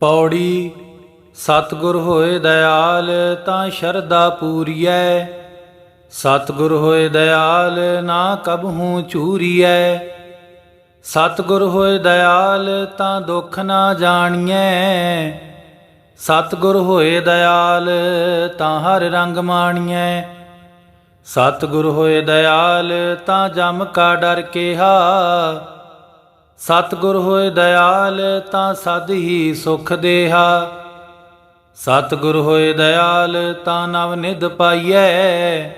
ਪੌੜੀ, ਸਤਿਗੁਰ ਹੋਏ ਦਇਆਲ ਤਾਂ ਸ਼ਰਧਾ ਪੂਰੀਐ। ਸਤਿਗੁਰ ਹੋਏ ਦਇਆਲ ਨਾ ਕਬਹੂ ਚੂਰੀਐ ਸਤਿਗੁਰ ਹੋਏ ਦਇਆਲ ਤਾਂ ਦੁੱਖ ਨਾ ਜਾਣੀਐ। ਸਤਿਗੁਰ ਹੋਏ ਦਇਆਲ ਤਾਂ ਹਰ ਰੰਗ ਮਾਣੀਐ। ਸਤਿਗੁਰ ਹੋਏ ਦਇਆਲ ਤਾਂ ਜਮ ਕਾ ਡਰ ਕੇਹਾ। ਸਤਿਗੁਰ ਹੋਏ ਦਇਆਲ, ਤਾਂ ਸਦ ਹੀ ਸੁਖ ਦੇਹਾ। ਸਤਿਗੁਰ ਹੋਏ ਦਇਆਲ, ਤਾਂ ਨਵ ਨਿਧ ਪਾਈਐ।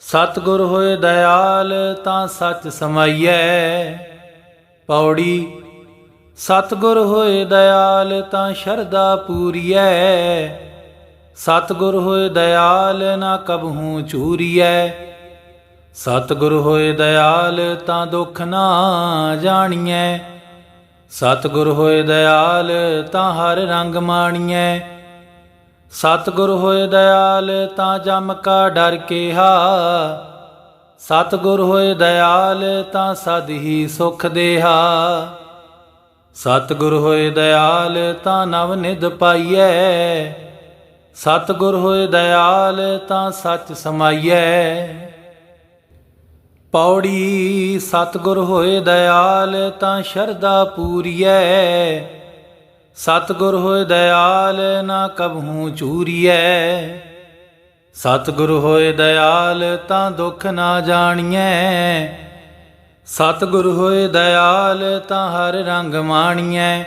ਸਤਿਗੁਰ ਹੋਏ ਦਇਆਲ, ਤਾਂ ਸੱਚ ਸਮਾਈਐ। ਪੌੜੀ, ਸਤਿਗੁਰ ਹੋਏ ਦਇਆਲ, ਤਾਂ ਸ਼ਰਧਾ ਪੂਰੀਐ। ਸਤਿਗੁਰ ਹੋਏ ਦਇਆਲ, ਨਾ ਕਬਹੂ ਚੂਰੀਐ। ਸਤਿਗੁਰ ਹੋਏ ਦਇਆਲ ਤਾਂ ਦੁੱਖ ਨਾ ਜਾਣੀਐ। ਸਤਿਗੁਰ ਹੋਏ ਦਇਆਲ ਤਾਂ ਹਰ ਰੰਗ ਮਾਣੀਐ। ਸਤਿਗੁਰ ਹੋਏ ਦਇਆਲ ਤਾਂ ਜਮ ਕਾ ਡਰ ਕੇਹਾ। ਸਤਿਗੁਰ ਹੋਏ ਦਇਆਲ ਤਾਂ ਸਦ ਹੀ ਸੁਖ ਦੇਹਾ। ਸਤਿਗੁਰ ਹੋਏ ਦਇਆਲ ਤਾਂ ਨਵ ਨਿਧ ਪਾਈਐ। ਸਤਿਗੁਰ ਹੋਏ ਦਇਆਲ ਤਾਂ ਸੱਚ ਸਮਾਈਐ। ਪੌੜੀ ਸਤਿਗੁਰ ਹੋਏ ਦਇਆਲ, ਤਾਂ ਸ਼ਰਧਾ ਪੂਰੀਐ। ਸਤਿਗੁਰ ਹੋਏ ਦਇਆਲ, ਨਾ ਕਬਹੂ ਚੂਰੀਐ। ਸਤਿਗੁਰ ਹੋਏ ਦਇਆਲ, ਤਾਂ ਦੁੱਖ ਨਾ ਜਾਣੀਐ। ਸਤਿਗੁਰ ਹੋਏ ਦਇਆਲ, ਤਾਂ ਹਰ ਰੰਗ ਮਾਣੀਐ।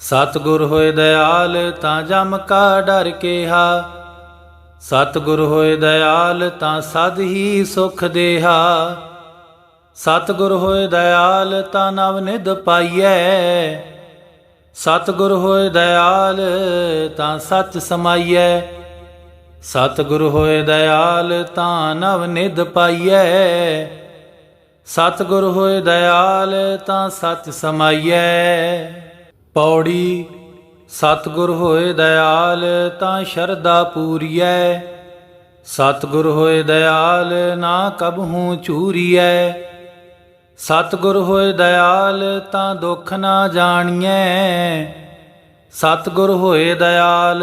ਸਤਿਗੁਰ ਹੋਏ ਦਇਆਲ, ਤਾਂ ਜਮ ਕਾ ਡਰ ਕੇਹਾ। ਸਤਿਗੁਰ ਹੋਏ ਦਇਆਲ, ਤਾਂ ਸਦ ਹੀ ਸੁਖ ਦੇਹਾ। ਸਤਿਗੁਰ ਹੋਏ ਦਇਆਲ, ਤਾਂ ਨਵ ਨਿਧ ਪਾਈਐ। ਸਤਿਗੁਰ ਹੋਏ ਦਇਆਲ, ਤਾਂ ਸੱਚ ਸਮਾਈਐ। ਸਤਿਗੁਰ ਹੋਏ ਦਇਆਲ, ਤਾਂ ਨਵ ਨਿਧ ਪਾਈਐ। ਸਤਿਗੁਰ ਹੋਏ ਦਇਆਲ, ਤਾਂ ਸੱਚ ਸਮਾਈਐ। ਪੌੜੀ ਸਤਿਗੁਰ ਹੋਏ ਦਇਆਲ ਤਾਂ ਸ਼ਰਧਾ ਪੂਰੀਐ। ਸਤਿਗੁਰ ਹੋਏ ਦਇਆਲ ਨਾ ਕਬਹੂ ਚੂਰੀਐ ਸਤਿਗੁਰ ਹੋਏ ਦਇਆਲ ਤਾਂ ਦੁੱਖ ਨਾ ਜਾਣੀਐ। ਸਤਿਗੁਰ ਹੋਏ ਦਇਆਲ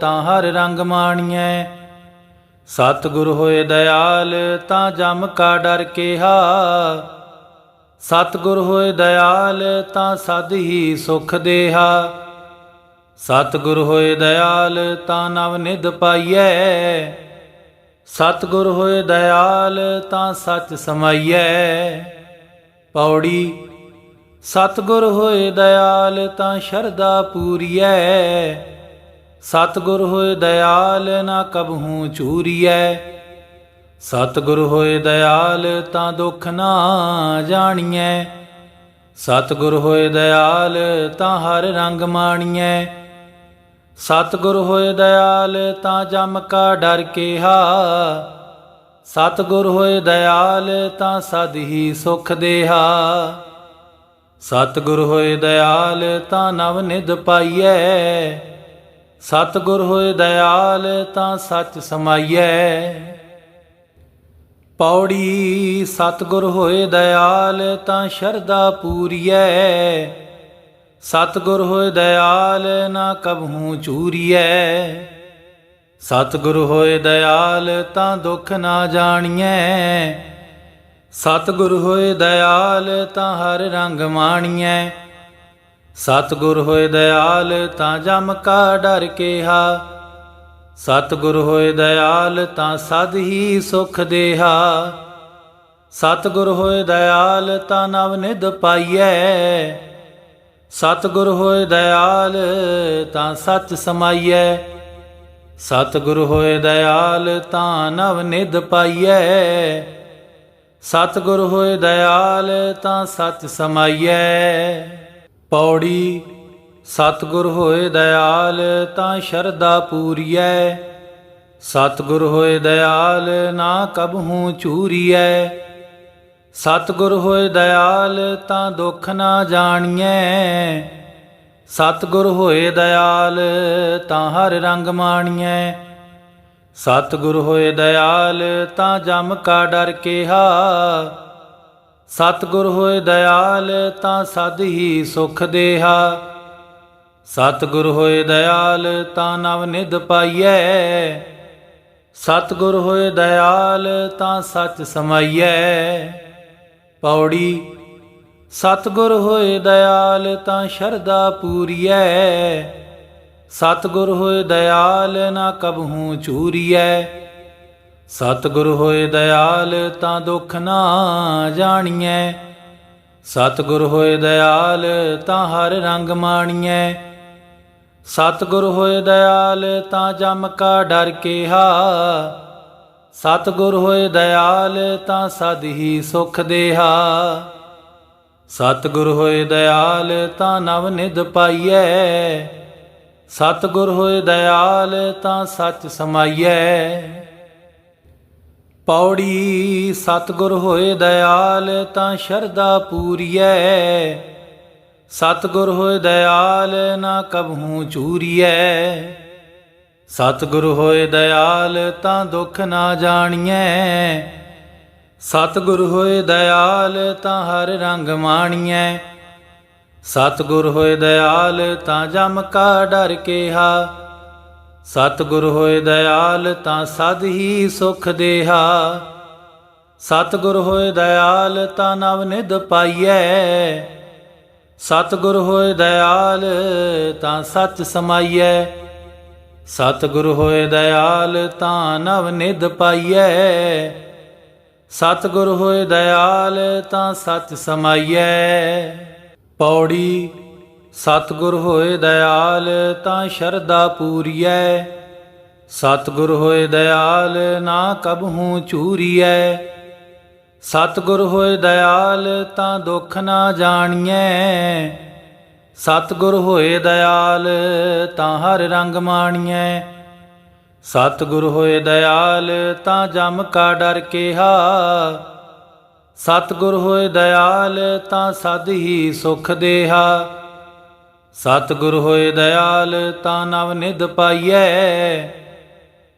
ਤਾਂ ਹਰ ਰੰਗ ਮਾਣੀਐ। ਸਤਿਗੁਰ ਹੋਏ ਦਇਆਲ ਤਾਂ ਜਮ ਕਾ ਡਰ ਕੇਹਾ। ਸਤਿਗੁਰ ਹੋਏ ਦਇਆਲ ਤਾਂ ਸਦ ਹੀ ਸੁਖ ਦੇਹਾ। ਸਤਿਗੁਰ ਹੋਏ ਦਇਆਲ, ਤਾਂ ਨਵ ਨਿਧ ਪਾਈਐ। ਸਤਿਗੁਰ ਹੋਏ ਦਇਆਲ, ਤਾਂ ਸੱਚ ਸਮਾਈਐ। ਪੌੜੀ, ਸਤਿਗੁਰ ਹੋਏ ਦਇਆਲ, ਤਾਂ ਸ਼ਰਧਾ ਪੂਰੀਐ। ਸਤਿਗੁਰ ਹੋਏ ਦਇਆਲ, ਨਾ ਕਬਹੂ ਚੂਰੀਐ ਸਤਿਗੁਰ ਹੋਏ ਦਇਆਲ, ਤਾਂ ਦੁੱਖ ਨਾ ਜਾਣੀਐ। ਸਤਿਗੁਰ ਹੋਏ ਦਇਆਲ, ਤਾਂ ਹਰ ਰੰਗ ਮਾਣੀਐ। ਸਤਿਗੁਰ ਹੋਏ ਦਇਆਲ, ਤਾਂ ਜਮ ਕਾ ਡਰ ਕੇਹਾ। ਸਤਿਗੁਰ ਹੋਏ ਦਇਆਲ, ਤਾਂ ਸਦ ਹੀ ਸੁਖ ਦੇਹਾ। ਸਤਿਗੁਰ ਹੋਏ ਦਇਆਲ, ਤਾਂ ਨਵ ਨਿਧ ਪਾਈਐ। ਸਤਿਗੁਰ ਹੋਏ ਦਇਆਲ, ਤਾਂ ਸੱਚ ਸਮਾਈਐ। ਪੌੜੀ, ਸਤਿਗੁਰ ਹੋਏ ਦਇਆਲ, ਤਾਂ ਸ਼ਰਧਾ ਪੂਰੀਐ। ਸਤਿਗੁਰ ਹੋਏ ਦਇਆਲ ਨਾ ਕਬਹੂ ਚੂਰੀਐ। ਸਤਿਗੁਰ ਹੋਏ ਦਇਆਲ ਤਾਂ ਦੁੱਖ ਨਾ ਜਾਣੀਐ। ਸਤਿਗੁਰ ਹੋਏ ਦਇਆਲ ਤਾਂ ਹਰ ਰੰਗ ਮਾਣੀਐ। ਸਤਿਗੁਰ ਹੋਏ ਦਇਆਲ ਤਾਂ ਜਮ ਕਾ ਡਰ ਕੇਹਾ। ਸਤਿਗੁਰ ਹੋਏ ਦਇਆਲ ਤਾਂ ਸਦ ਹੀ ਸੁਖ ਦੇਹਾ। ਸਤਿਗੁਰ ਹੋਏ ਦਇਆਲ ਤਾਂ ਨਵ ਨਿਧ ਪਾਈਐ। ਸਤਿਗੁਰ ਹੋਏ ਦਇਆਲ, ਤਾਂ ਸੱਚ ਸਮਾਈਐ। ਸਤਿਗੁਰ ਹੋਏ ਦਇਆਲ, ਤਾਂ ਨਵ ਨਿਧ ਪਾਈਐ। ਸਤਿਗੁਰ ਹੋਏ ਦਇਆਲ, ਤਾਂ ਸੱਚ ਸਮਾਈਐ। ਪੌੜੀ, ਸਤਿਗੁਰ ਹੋਏ ਦਇਆਲ, ਤਾਂ ਸ਼ਰਧਾ ਪੂਰੀਐ। ਸਤਿਗੁਰ ਹੋਏ ਦਇਆਲ, ਨਾ ਕਬਹੂ ਚੂਰੀਐ ਸਤਿਗੁਰ ਹੋਏ ਦਇਆਲ ਤਾਂ ਦੁੱਖ ਨਾ ਜਾਣੀਐ। ਸਤਿਗੁਰ ਹੋਏ ਦਇਆਲ ਤਾਂ ਹਰ ਰੰਗ ਮਾਣੀਐ। ਸਤਿਗੁਰ ਹੋਏ ਦਇਆਲ ਤਾਂ ਜਮ ਕਾ ਡਰ ਕੇਹਾ। ਸਤਿਗੁਰ ਹੋਏ ਦਇਆਲ ਤਾਂ ਸਦ ਹੀ ਸੁਖ ਦੇਹਾ। ਸਤਿਗੁਰ ਹੋਏ ਦਇਆਲ ਤਾਂ ਨਵ ਨਿਧ ਪਾਈਐ। ਸਤਿਗੁਰ ਹੋਏ ਦਇਆਲ ਤਾਂ ਸੱਚ ਸਮਾਈਐ। ਪੌੜੀ, ਸਤਿਗੁਰ ਹੋਏ ਦਇਆਲ ਤਾਂ ਸ਼ਰਧਾ ਪੂਰੀਐ। ਸਤਿਗੁਰ ਹੋਏ ਦਇਆਲ ਨਾ ਕਬਹੂ ਚੂਰੀਐ ਸਤਿਗੁਰ ਹੋਏ ਦਇਆਲ ਤਾਂ ਦੁੱਖ ਨਾ ਜਾਣੀਐ। ਸਤਿਗੁਰ ਹੋਏ ਦਇਆਲ ਤਾਂ ਹਰ ਰੰਗ ਮਾਣੀਐ। ਸਤਿਗੁਰ ਹੋਏ ਦਇਆਲ ਤਾਂ ਜਮ ਕਾ ਡਰ ਕੇਹਾ ਸਤਿਗੁਰ ਹੋਏ ਦਇਆਲ ਤਾਂ ਸਦ ਹੀ ਸੁਖ ਦੇਹਾ। ਸਤਿਗੁਰ ਹੋਏ ਦਇਆਲ ਤਾਂ ਨਵ ਨਿਧ ਪਾਈਐ। ਸਤਿਗੁਰ ਹੋਏ ਦਇਆਲ ਤਾਂ ਸੱਚ ਸਮਾਈਐ। ਪੌੜੀ ਸਤਿਗੁਰ ਹੋਏ ਦਇਆਲ ਤਾਂ ਸ਼ਰਧਾ ਪੂਰੀਐ। ਸਤਿਗੁਰ ਹੋਏ ਦਇਆਲ ਨਾ ਕਬਹੂ ਚੂਰੀਐ। ਸਤਿਗੁਰ ਹੋਏ ਦਇਆਲ ਤਾਂ ਦੁੱਖ ਨਾ ਜਾਣੀਐ। ਸਤਿਗੁਰ ਹੋਏ ਦਇਆਲ ਤਾਂ ਹਰ ਰੰਗ ਮਾਣੀਐ। ਸਤਿਗੁਰ ਹੋਏ ਦਇਆਲ ਤਾਂ ਜਮ ਕਾ ਡਰ ਕੇਹਾ। ਸਤਿਗੁਰ ਹੋਏ ਦਇਆਲ ਤਾਂ ਸਦ ਹੀ ਸੁਖ ਦੇਹਾ। ਸਤਿਗੁਰ ਹੋਏ ਦਇਆਲ ਤਾਂ ਨਵ ਨਿਧ ਪਾਈਐ। ਸਤਿਗੁਰ ਹੋਏ ਦਇਆਲ ਤਾਂ ਸੱਚ ਸਮਾਈਐ। ਸਤਿਗੁਰ ਹੋਏ ਦਇਆਲ ਤਾਂ ਨਵ ਨਿਧ ਪਾਈਐ। ਸਤਿਗੁਰ ਹੋਏ ਦਇਆਲ ਤਾਂ ਸੱਚ ਸਮਾਈਐ। ਪੌੜੀ, ਸਤਿਗੁਰ ਹੋਏ ਦਇਆਲ ਤਾਂ ਸ਼ਰਧਾ ਪੂਰੀਐ। ਸਤਿਗੁਰ ਹੋਏ ਦਇਆਲ ਨਾ ਕਬਹੂ ਚੂਰੀਐ ਸਤਿਗੁਰ ਹੋਏ ਦਇਆਲ ਤਾਂ ਦੁੱਖ ਨਾ ਜਾਣੀਐ। ਸਤਿਗੁਰ ਹੋਏ ਦਇਆਲ, ਤਾਂ ਹਰ ਰੰਗ ਮਾਣੀਐ। ਸਤਿਗੁਰ ਹੋਏ ਦਇਆਲ, ਤਾਂ ਜਮ ਕਾ ਡਰ ਕੇਹਾ। ਸਤਿਗੁਰ ਹੋਏ ਦਇਆਲ, ਤਾਂ ਸਦ ਹੀ ਸੁਖ ਦੇਹਾ। ਸਤਿਗੁਰ ਹੋਏ ਦਇਆਲ, ਤਾਂ ਨਵ ਨਿਧ ਪਾਈਐ।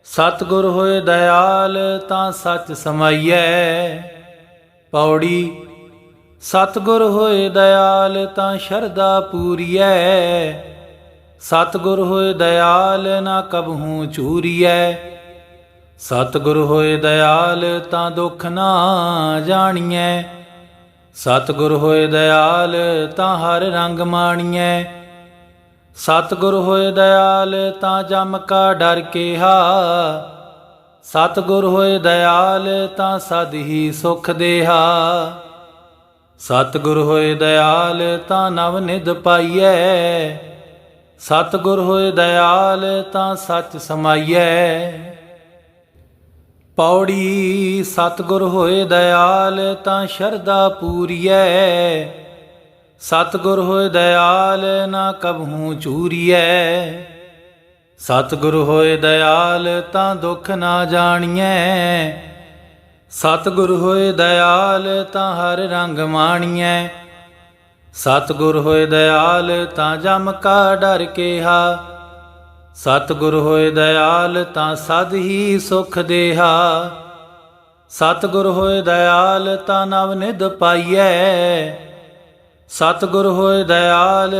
ਸਤਿਗੁਰ ਹੋਏ ਦਇਆਲ, ਤਾਂ ਸੱਚ ਸਮਾਈਐ। ਪੌੜੀ ਸਤਿਗੁਰ ਹੋਏ ਦਇਆਲ ਤਾਂ ਸ਼ਰਧਾ ਪੂਰੀਐ। ਸਤਿਗੁਰ ਹੋਏ ਦਇਆਲ ਨਾ ਕਬਹੂ ਚੂਰੀਐ ਸਤਿਗੁਰ ਹੋਏ ਦਇਆਲ ਤਾਂ ਦੁੱਖ ਨਾ ਜਾਣੀਐ। ਸਤਿਗੁਰ ਹੋਏ ਦਇਆਲ ਤਾਂ ਹਰ ਰੰਗ ਮਾਣੀਐ। ਸਤਿਗੁਰ ਹੋਏ ਦਇਆਲ ਤਾਂ ਜਮ ਕਾ ਡਰ ਕੇਹਾ। ਸਤਿਗੁਰ ਹੋਏ ਦਇਆਲ ਤਾਂ ਸਦ ਹੀ ਸੁਖ ਦੇਹਾ। ਸਤਿਗੁਰ ਹੋਏ ਦਇਆਲ ਤਾਂ ਨਵ ਨਿਧ ਪਾਈਐ। ਸਤਿਗੁਰ ਹੋਏ ਦਇਆਲ ਤਾਂ ਸੱਚ ਸਮਾਈਐ। ਪੌੜੀ ਸਤਿਗੁਰ ਹੋਏ ਦਇਆਲ ਤਾਂ ਸ਼ਰਧਾ ਪੂਰੀਐ। ਸਤਿਗੁਰ ਹੋਏ ਦਇਆਲ ਨਾ ਕਬਹੂ ਚੂਰੀਐ। ਸਤਿਗੁਰ ਹੋਏ ਦਇਆਲ ਤਾਂ ਦੁੱਖ ਨਾ ਜਾਣੀਐ। ਸਤਿਗੁਰ ਹੋਏ ਦਇਆਲ ਤਾਂ ਹਰ ਰੰਗ ਮਾਣੀਐ। ਸਤਿਗੁਰ ਹੋਏ ਦਇਆਲ ਤਾਂ ਜਮ ਕਾ ਡਰ ਕੇਹਾ। ਸਤਿਗੁਰ ਹੋਏ ਦਇਆਲ ਤਾਂ ਸਦ ਹੀ ਸੁਖ ਦੇਹਾ। ਸਤਿਗੁਰ ਹੋਏ ਦਇਆਲ ਤਾਂ ਨਵ ਨਿਧ ਪਾਈਐ। ਸਤਿਗੁਰ ਹੋਏ ਦਇਆਲ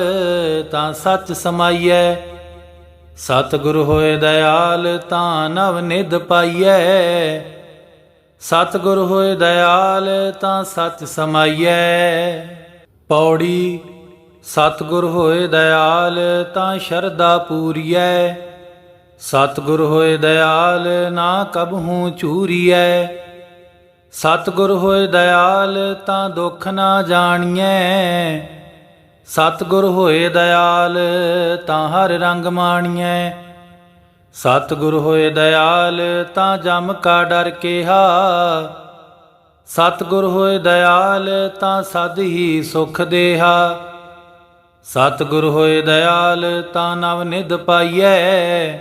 ਤਾਂ ਸੱਚ ਸਮਾਈਐ। ਸਤਿਗੁਰ ਹੋਏ ਦਇਆਲ ਤਾਂ ਨਵ ਨਿਧ ਪਾਈਐ। ਸਤਿਗੁਰ ਹੋਏ ਦਇਆਲ ਤਾਂ ਸੱਚ ਸਮਾਈਐ। ਪੌੜੀ, ਸਤਿਗੁਰ ਹੋਏ ਦਇਆਲ ਤਾਂ ਸ਼ਰਧਾ ਪੂਰੀਐ। ਸਤਿਗੁਰ ਹੋਏ ਦਇਆਲ ਨਾ ਕਬਹੂ ਚੂਰੀਐ ਸਤਿਗੁਰ ਹੋਏ ਦਇਆਲ ਤਾਂ ਦੁੱਖ ਨਾ ਜਾਣੀਐ। ਸਤਿਗੁਰ ਹੋਏ ਦਇਆਲ ਤਾਂ ਹਰ ਰੰਗ ਮਾਣੀਐ। ਸਤਿਗੁਰ ਹੋਏ ਦਇਆਲ, ਤਾਂ ਜਮ ਕਾ ਡਰ ਕੇਹਾ। ਸਤਿਗੁਰ ਹੋਏ ਦਇਆਲ, ਤਾਂ ਸਦ ਹੀ ਸੁਖ ਦੇਹਾ। ਸਤਿਗੁਰ ਹੋਏ ਦਇਆਲ, ਤਾਂ ਨਵ ਨਿਧ ਪਾਈਐ।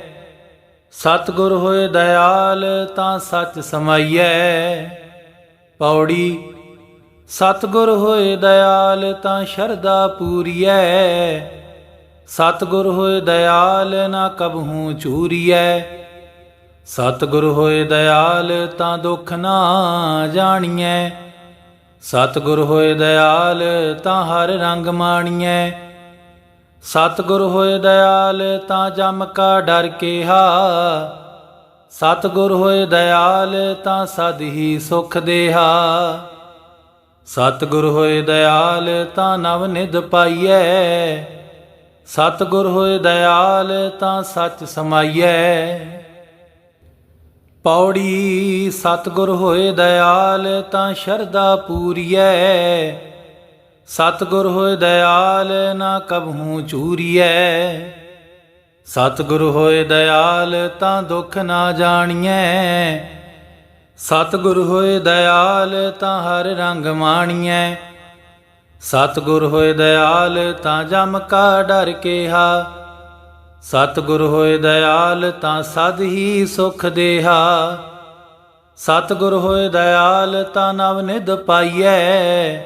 ਸਤਿਗੁਰ ਹੋਏ ਦਇਆਲ, ਤਾਂ ਸੱਚ ਸਮਾਈਐ। ਪੌੜੀ, ਸਤਿਗੁਰ ਹੋਏ ਦਇਆਲ, ਤਾਂ ਸ਼ਰਧਾ ਪੂਰੀਐ। ਸਤਿਗੁਰ ਹੋਏ ਦਇਆਲ ਨਾ ਕਬਹੂ ਚੂਰੀਐ। ਸਤਿਗੁਰ ਹੋਏ ਦਇਆਲ ਤਾਂ ਦੁੱਖ ਨਾ ਜਾਣੀਐ। ਸਤਿਗੁਰ ਹੋਏ ਦਇਆਲ ਤਾਂ ਹਰ ਰੰਗ ਮਾਣੀਐ। ਸਤਿਗੁਰ ਹੋਏ ਦਇਆਲ ਤਾਂ ਜਮ ਕਾ ਡਰ ਕੇਹਾ। ਸਤਿਗੁਰ ਹੋਏ ਦਇਆਲ ਤਾਂ ਸਦ ਹੀ ਸੁਖ ਦੇਹਾ। ਸਤਿਗੁਰ ਹੋਏ ਦਇਆਲ ਤਾਂ ਨਵ ਨਿਧ ਪਾਈਐ। ਸਤਿਗੁਰ ਹੋਏ ਦਇਆਲ ਤਾਂ ਸੱਚ ਸਮਾਈਐ। ਪੌੜੀ ਸਤਿਗੁਰ ਹੋਏ ਦਇਆਲ ਤਾਂ ਸ਼ਰਧਾ ਪੂਰੀਐ। ਸਤਿਗੁਰ ਹੋਏ ਦਇਆਲ ਨਾ ਕਬਹੂ ਚੂਰੀਐ। ਸਤਿਗੁਰ ਹੋਏ ਦਇਆਲ ਤਾਂ ਦੁੱਖ ਨਾ ਜਾਣੀਐ। ਸਤਿਗੁਰ ਹੋਏ ਦਇਆਲ ਤਾਂ ਹਰ ਰੰਗ ਮਾਣੀਐ। ਸਤਿਗੁਰ ਹੋਏ ਦਇਆਲ ਤਾਂ ਜਮ ਕਾ ਡਰ ਕੇਹਾ। ਸਤਿਗੁਰ ਹੋਏ ਦਇਆਲ ਤਾਂ ਸਦ ਹੀ ਸੁਖ ਦੇਹਾ। ਸਤਿਗੁਰ ਹੋਏ ਦਇਆਲ ਤਾਂ ਨਵ ਨਿਧ ਪਾਈਐ।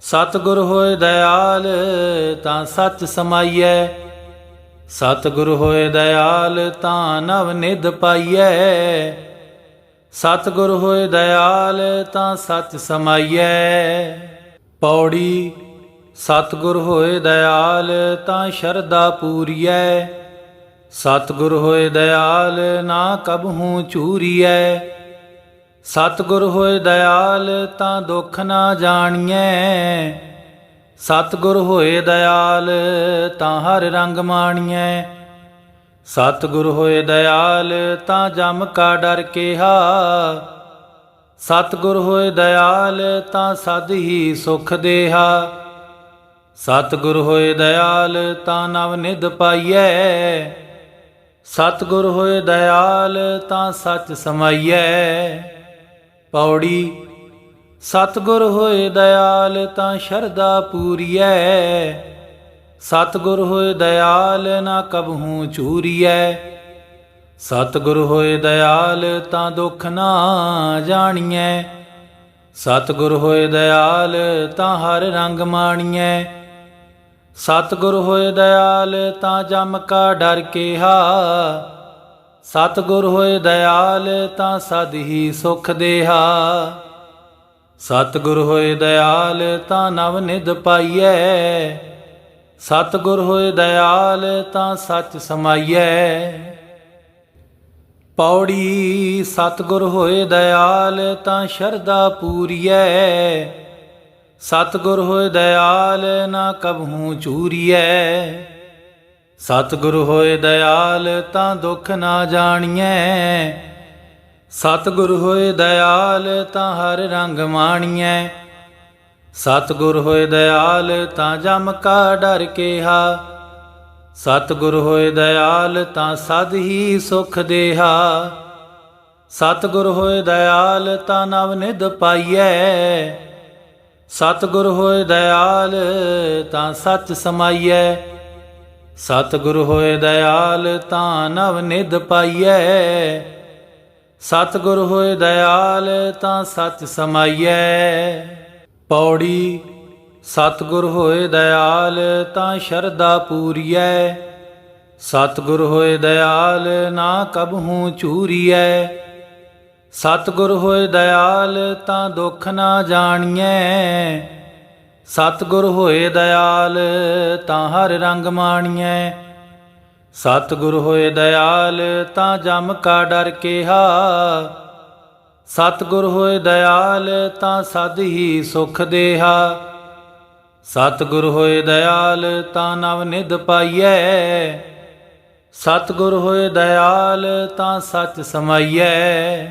ਸਤਿਗੁਰ ਹੋਏ ਦਇਆਲ ਤਾਂ ਸੱਚ ਸਮਾਈਐ। ਸਤਿਗੁਰ ਹੋਏ ਦਇਆਲ ਤਾਂ ਨਵ ਨਿਧ ਪਾਈਐ। ਸਤਿਗੁਰ ਹੋਏ ਦਇਆਲ ਤਾਂ ਸੱਚ ਸਮਾਈਐ। ਪੌੜੀ, ਸਤਿਗੁਰ ਹੋਏ ਦਇਆਲ, ਤਾਂ ਸ਼ਰਧਾ ਪੂਰੀਐ। ਸਤਿਗੁਰ ਹੋਏ ਦਇਆਲ, ਨਾ ਕਬਹੂ ਚੂਰੀਐ ਸਤਿਗੁਰ ਹੋਏ ਦਇਆਲ, ਤਾਂ ਦੁੱਖ ਨਾ ਜਾਣੀਐ। ਸਤਿਗੁਰ ਹੋਏ ਦਇਆਲ, ਤਾਂ ਹਰ ਰੰਗ ਮਾਣੀਐ। ਸਤਿਗੁਰ ਹੋਏ ਦਇਆਲ, ਤਾਂ ਜਮ ਕਾ ਡਰ ਕੇਹਾ। ਸਤਿਗੁਰ ਹੋਏ ਦਇਆਲ ਤਾਂ ਸਦ ਹੀ ਸੁਖ ਦੇਹਾ। ਸਤਿਗੁਰ ਹੋਏ ਦਇਆਲ ਤਾਂ ਨਵ ਨਿਧ ਪਾਈਐ। ਸਤਿਗੁਰ ਹੋਏ ਦਇਆਲ ਤਾਂ ਸੱਚ ਸਮਾਈਐ। ਪੌੜੀ, ਸਤਿਗੁਰ ਹੋਏ ਦਇਆਲ ਤਾਂ ਸ਼ਰਧਾ ਪੂਰੀਐ। ਸਤਿਗੁਰ ਹੋਏ ਦਇਆਲ ਨਾ ਕਬਹੂ ਚੂਰੀਐ ਸਤਿਗੁਰ ਹੋਏ ਦਇਆਲ ਤਾਂ ਦੁੱਖ ਨਾ ਜਾਣੀਐ। ਸਤਿਗੁਰ ਹੋਏ ਦਇਆਲ ਤਾਂ ਹਰ ਰੰਗ ਮਾਣੀਐ। ਸਤਿਗੁਰ ਹੋਏ ਦਇਆਲ ਤਾਂ ਜਮ ਕਾ ਡਰ ਕੇਹਾ। ਸਤਿਗੁਰ ਹੋਏ ਦਇਆਲ ਤਾਂ ਸਦ ਹੀ ਸੁਖ ਦੇਹਾ। ਸਤਿਗੁਰ ਹੋਏ ਦਇਆਲ ਤਾਂ ਨਵ ਨਿਧ ਪਾਈਐ। ਸਤਿਗੁਰ ਹੋਏ ਦਇਆਲ ਤਾਂ ਸੱਚ ਸਮਾਈਐ। ਪੌੜੀ ਸਤਿਗੁਰ ਹੋਏ ਦਇਆਲ ਤਾਂ ਸ਼ਰਧਾ ਪੂਰੀਐ। ਸਤਿਗੁਰ ਹੋਏ ਦਇਆਲ ਨਾ ਕਬਹੂ ਚੂਰੀਐ। ਸਤਿਗੁਰ ਹੋਏ ਦਇਆਲ ਤਾਂ ਦੁੱਖ ਨਾ ਜਾਣੀਐ। ਸਤਿਗੁਰ ਹੋਏ ਦਇਆਲ ਤਾਂ ਹਰ ਰੰਗ ਮਾਣੀਐ। ਸਤਿਗੁਰ ਹੋਏ ਦਇਆਲ ਤਾਂ ਜਮ ਕਾ ਡਰ ਕੇਹਾ ਸਤਿਗੁਰ ਹੋਏ ਦਇਆਲ ਤਾਂ ਸਦ ਹੀ ਸੁਖ ਦੇਹਾ। ਸਤਿਗੁਰ ਹੋਏ ਦਇਆਲ ਤਾਂ ਨਵ ਨਿਧ ਪਾਈਐ। ਸਤਿਗੁਰ ਹੋਏ ਦਇਆਲ ਤਾਂ ਸੱਚ ਸਮਾਈਐ। ਸਤਿਗੁਰ ਹੋਏ ਦਇਆਲ ਤਾਂ ਨਵ ਨਿਧ ਪਾਈਐ। ਸਤਿਗੁਰ ਹੋਏ ਦਇਆਲ ਤਾਂ ਸੱਚ ਸਮਾਈਐ। ਪੌੜੀ ਸਤਿਗੁਰ ਹੋਏ ਦਇਆਲ ਤਾਂ ਸ਼ਰਧਾ ਪੂਰੀਐ। ਸਤਿਗੁਰ ਹੋਏ ਦਇਆਲ ਨਾ ਕਬਹੂ ਚੂਰੀਐ ਸਤਿਗੁਰ ਹੋਏ ਦਇਆਲ ਤਾਂ ਦੁੱਖ ਨਾ ਜਾਣੀਐ। ਸਤਿਗੁਰ ਹੋਏ ਦਇਆਲ ਤਾਂ ਹਰ ਰੰਗ ਮਾਣੀਐ। ਸਤਿਗੁਰ ਹੋਏ ਦਇਆਲ ਤਾਂ ਜਮ ਕਾ ਡਰ ਕੇਹਾ। ਸਤਿਗੁਰ ਹੋਏ ਦਇਆਲ ਤਾਂ ਸਦ ਹੀ ਸੁਖ ਦੇਹਾ। ਸਤਿਗੁਰ ਹੋਏ ਦਇਆਲ, ਤਾਂ ਨਵ ਨਿਧ ਪਾਈਐ। ਸਤਿਗੁਰ ਹੋਏ ਦਇਆਲ, ਤਾਂ ਸੱਚ ਸਮਾਈਐ।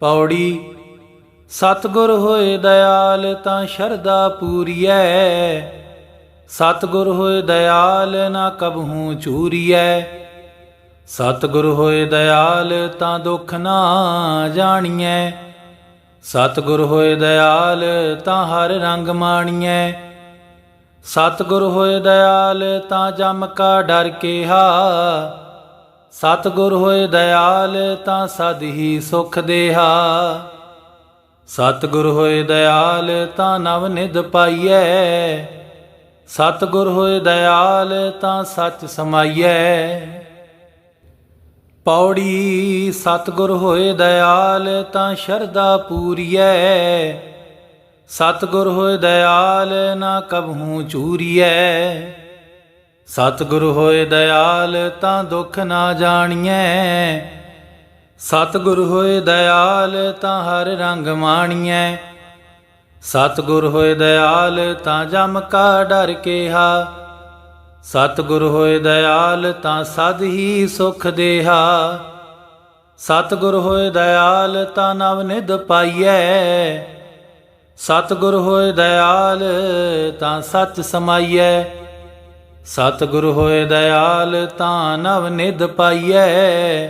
ਪੌੜੀ, ਸਤਿਗੁਰ ਹੋਏ ਦਇਆਲ, ਤਾਂ ਸ਼ਰਧਾ ਪੂਰੀਐ। ਸਤਿਗੁਰ ਹੋਏ ਦਇਆਲ, ਨਾ ਕਬਹੂ ਚੂਰੀਐ ਸਤਿਗੁਰ ਹੋਏ ਦਇਆਲ, ਤਾਂ ਦੁੱਖ ਨਾ ਜਾਣੀਐ। ਸਤਿਗੁਰ ਹੋਏ ਦਇਆਲ, ਤਾਂ ਹਰ ਰੰਗ ਮਾਣੀਐ। ਸਤਿਗੁਰ ਹੋਏ ਦਇਆਲ, ਤਾਂ ਜਮ ਕਾ ਡਰ ਕੇਹਾ। ਸਤਿਗੁਰ ਹੋਏ ਦਇਆਲ, ਤਾਂ ਸਦ ਹੀ ਸੁਖ ਦੇਹਾ। ਸਤਿਗੁਰ ਹੋਏ ਦਇਆਲ, ਤਾਂ ਨਵ ਨਿਧ ਪਾਈਐ। ਸਤਿਗੁਰ ਹੋਏ ਦਇਆਲ, ਤਾਂ ਸੱਚ ਸਮਾਈਐ। ਪੌੜੀ, ਸਤਿਗੁਰ ਹੋਏ ਦਇਆਲ, ਤਾਂ ਸ਼ਰਧਾ ਪੂਰੀਐ। ਸਤਿਗੁਰ ਹੋਏ ਦਇਆਲ ਨਾ ਕਬਹੂ ਚੂਰੀਐ। ਸਤਿਗੁਰ ਹੋਏ ਦਇਆਲ ਤਾਂ ਦੁੱਖ ਨਾ ਜਾਣੀਐ। ਸਤਿਗੁਰ ਹੋਏ ਦਇਆਲ ਤਾਂ ਹਰ ਰੰਗ ਮਾਣੀਐ। ਸਤਿਗੁਰ ਹੋਏ ਦਇਆਲ ਤਾਂ ਜਮ ਕਾ ਡਰ ਕੇਹਾ। ਸਤਿਗੁਰ ਹੋਏ ਦਇਆਲ ਤਾਂ ਸਦ ਹੀ ਸੁਖ ਦੇਹਾ। ਸਤਿਗੁਰ ਹੋਏ ਦਇਆਲ ਤਾਂ ਨਵ ਨਿਧ ਪਾਈਐ। ਸਤਿਗੁਰ ਹੋਏ ਦਇਆਲ, ਤਾਂ ਸੱਚ ਸਮਾਈਐ। ਸਤਿਗੁਰ ਹੋਏ ਦਇਆਲ, ਤਾਂ ਨਵ ਨਿਧ ਪਾਈਐ।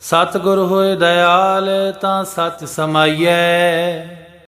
ਸਤਿਗੁਰ ਹੋਏ ਦਇਆਲ, ਤਾਂ ਸੱਚ ਸਮਾਈਐ।